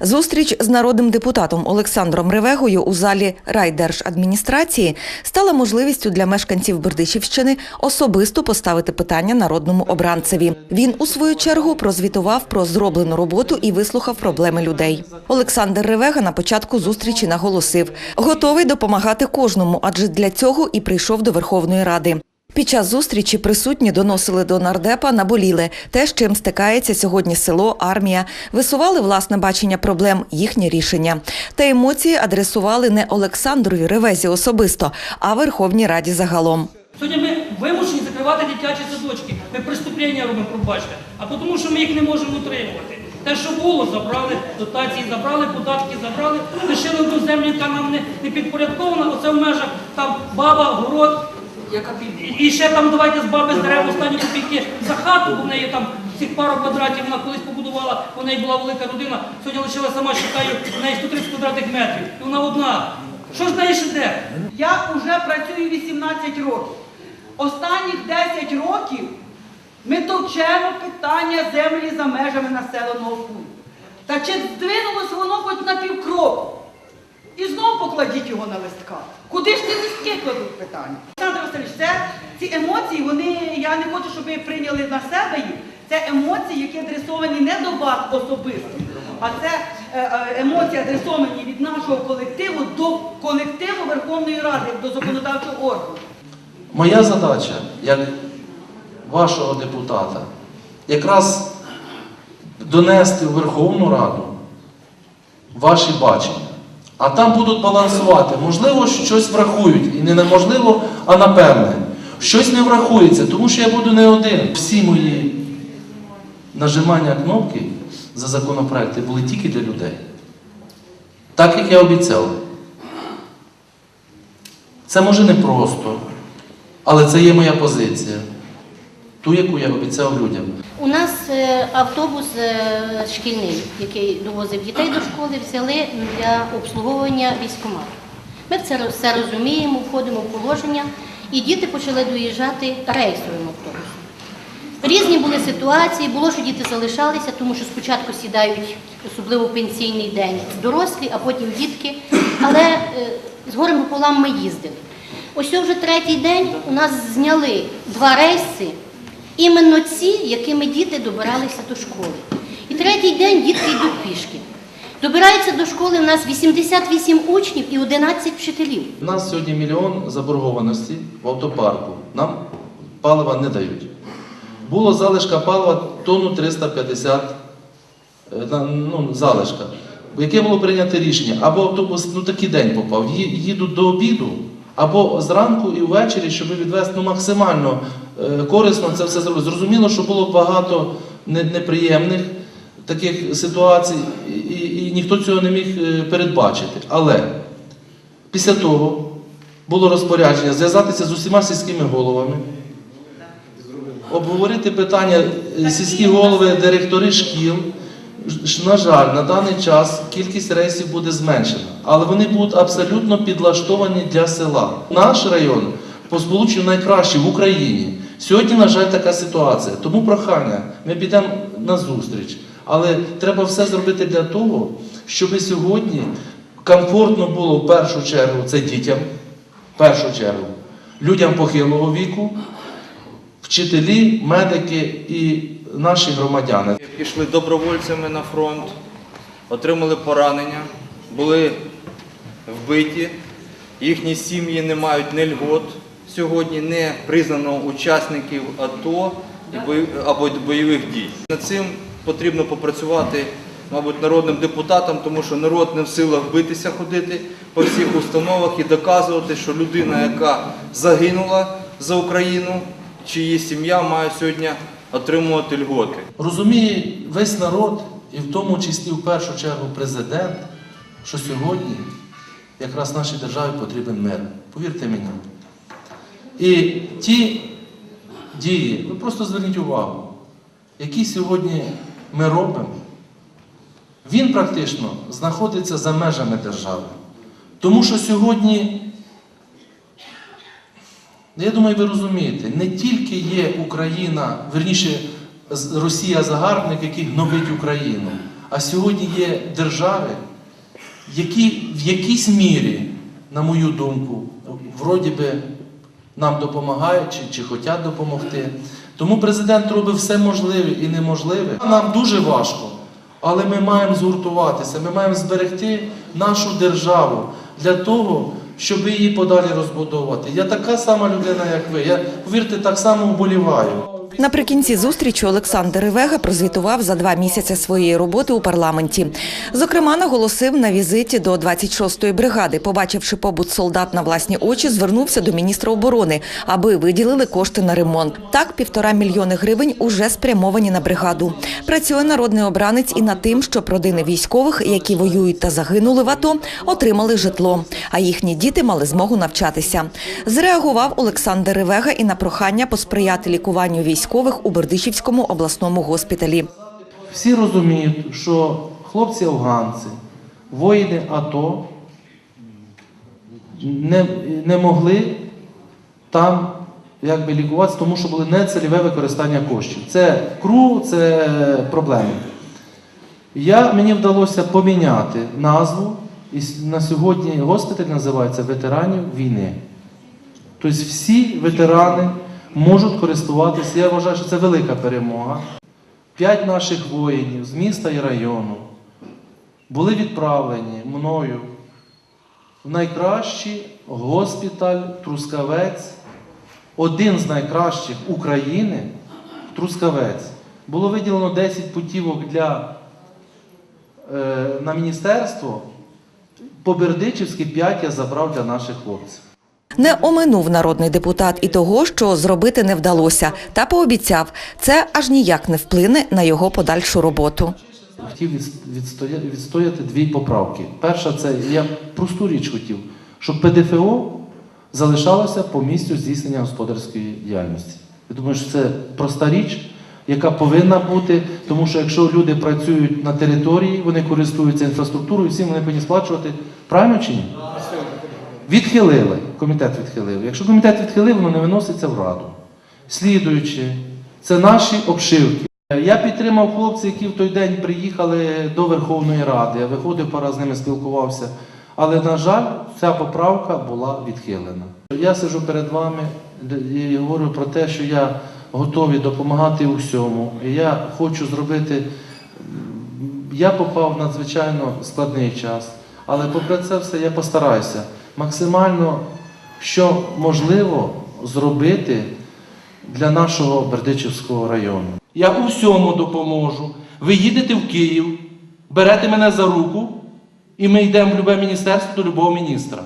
Зустріч з народним депутатом Олександром Ревегою у залі райдержадміністрації стала можливістю для мешканців Бердичівщини особисто поставити питання народному обранцеві. Він у свою чергу прозвітував про зроблену роботу і вислухав проблеми людей. Олександр Ревега на початку зустрічі наголосив, готовий допомагати кожному, адже для цього і прийшов до Верховної Ради. Під час зустрічі присутні доносили до нардепа наболіле те, з чим стикається сьогодні село, армія, висували власне бачення проблем, їхнє рішення. Та емоції адресували не Олександрові Ревезі особисто, а Верховній Раді загалом. Сьогодні ми вимушені закривати дитячі садочки. Ми преступлення робимо, пробачте. А тому, що ми їх не можемо утримувати. Те, що було, забрали, дотації забрали, податки забрали, лишили одну землю, яка нам не, не підпорядкована, оце в межах там баба, город. І, і ще там давайте з баби з дерев останні копійки за хату, бо в неї там цих пару квадратів вона колись побудувала, у неї була велика родина, сьогодні лишила сама, считаю, в неї 130 квадратних метрів. І вона одна. Що ж неї ще де? Я вже працюю 18 років. Останніх 10 років ми товчемо питання землі за межами населеного пункту. Та чи здвинулось воно хоч на півкроку? І знову покладіть його на листка. Куди ж ті листки кладуть питання? Васильович, це ці емоції, вони, я не хочу, щоб ви прийняли на себе їх. Це емоції, які адресовані не до вас особисто, а це е, е, емоції адресовані від нашого колективу до колективу Верховної Ради, до законодавчого органу. Моя задача, як вашого депутата, якраз донести в Верховну Раду ваші бачення. А там будуть балансувати. Можливо, щось врахують. І не неможливо, а напевне. Щось не врахується, тому що я буду не один. Всі мої нажимання кнопки за законопроекти були тільки для людей. Так як я обіцяв. Це може не просто, але це є моя позиція. Ту, яку я обіцяв людям. У нас е, автобус е, шкільний, який довозив дітей до школи, взяли для обслуговування військкомату. Ми це все розуміємо, входимо в положення, і діти почали доїжджати рейсовим автобусом. Різні були ситуації, було, що діти залишалися, тому що спочатку сідають, особливо пенсійний день, дорослі, а потім дітки. Але е, з горем пополам ми їздили. Ось вже третій день у нас зняли два рейси, іменно ці, якими діти добиралися до школи. І третій день дітки йдуть пішки. Добираються до школи у нас 88 учнів і 11 вчителів. У нас сьогодні мільйон заборгованості в автопарку. Нам палива не дають. Було залишка палива тонну 350 е, ну, залишка. Яке було прийнято рішення? Або автобус ну, такий день попав, їдуть до обіду, або зранку і ввечері, щоб відвести ну, максимально е, корисно це все зробити. Зрозуміло, що було багато неприємних таких ситуацій, і, і, ніхто цього не міг е, передбачити. Але Після того було розпорядження зв'язатися з усіма сільськими головами, обговорити питання е, сільські голови, директори шкіл. На жаль, на даний час кількість рейсів буде зменшена, але вони будуть абсолютно підлаштовані для села. Наш район по сполученню найкращий в Україні. Сьогодні, на жаль, така ситуація. Тому прохання, ми підемо на зустріч. Але треба все зробити для того, щоб сьогодні комфортно було в першу чергу це дітям, в першу чергу, людям похилого віку, вчителі, медики і наші громадяни. Пішли добровольцями на фронт, отримали поранення, були вбиті. Їхні сім'ї не мають ні льгот сьогодні, не признано учасників АТО або бойових дій. Над цим потрібно попрацювати, мабуть, народним депутатам, тому що народ не в силах битися ходити по всіх установах і доказувати, що людина, яка загинула за Україну, чи її сім'я має сьогодні отримувати льготи. Розуміє весь народ, і в тому числі в першу чергу президент, що сьогодні якраз нашій державі потрібен мир. Повірте мені. І ті дії, ви просто зверніть увагу, які сьогодні ми робимо, він практично знаходиться за межами держави. Тому що сьогодні я думаю, ви розумієте, не тільки є Україна, верніше Росія загарбник, який гнобить Україну, А сьогодні є держави, які в якійсь мірі, на мою думку, вроді би нам допомагають чи, чи хочуть допомогти. Тому президент робить все можливе і неможливе. Нам дуже важко, але ми маємо згуртуватися, ми маємо зберегти нашу державу для того, щоб її подалі розбудовувати. Я така сама людина, як ви. Я, повірте, так само вболіваю. Наприкінці зустрічі Олександр Ревега прозвітував за два місяці своєї роботи у парламенті. Зокрема, наголосив на візиті до 26-ї бригади. Побачивши побут солдат на власні очі, звернувся до міністра оборони, аби виділили кошти на ремонт. Так, півтора мільйони гривень уже спрямовані на бригаду. Працює народний обранець і над тим, щоб родини військових, які воюють та загинули в АТО, отримали житло, а їхні діти мали змогу навчатися. Зреагував Олександр Ревега і на прохання посприяти лікуванню військових у Бердичівському обласному госпіталі. Всі розуміють, що хлопці афганці, воїни АТО не, не могли там якби лікуватися, тому що було нецільове використання коштів. Це КРУ, це проблеми. Я, мені вдалося поміняти назву, і на сьогодні госпіталь називається ветеранів війни. Тобто всі ветерани можуть користуватися. Я вважаю, що це велика перемога. П'ять наших воїнів з міста і району були відправлені мною в найкращий госпіталь Трускавець, один з найкращих України Трускавець. Було виділено 10 путівок для, е, на міністерство. По Бердичівськи 5 я забрав для наших хлопців. Не оминув народний депутат і того, що зробити не вдалося, та пообіцяв, це аж ніяк не вплине на його подальшу роботу. Хотів відс- відстояти дві поправки. Перша це я просту річ хотів, щоб ПДФО залишалося по місцю здійснення господарської діяльності. Я думаю, що це проста річ, яка повинна бути, тому що якщо люди працюють на території, вони користуються інфраструктурою, всім вони повинні сплачувати. Правильно чи ні? Відхилили. Комітет відхилив. Якщо комітет відхилив, воно не виноситься в раду. Слідуючи, це наші обшивки. Я підтримав хлопців, які в той день приїхали до Верховної Ради. Я виходив пара з ними спілкувався. Але, на жаль, ця поправка була відхилена. Я сиджу перед вами і говорю про те, що я готовий допомагати у всьому. І я хочу зробити. Я попав в надзвичайно складний час, але попри це все я постараюся максимально, що можливо, зробити для нашого Бердичівського району. Я у всьому допоможу. Ви їдете в Київ, берете мене за руку, і ми йдемо в любе міністерство до любого міністра.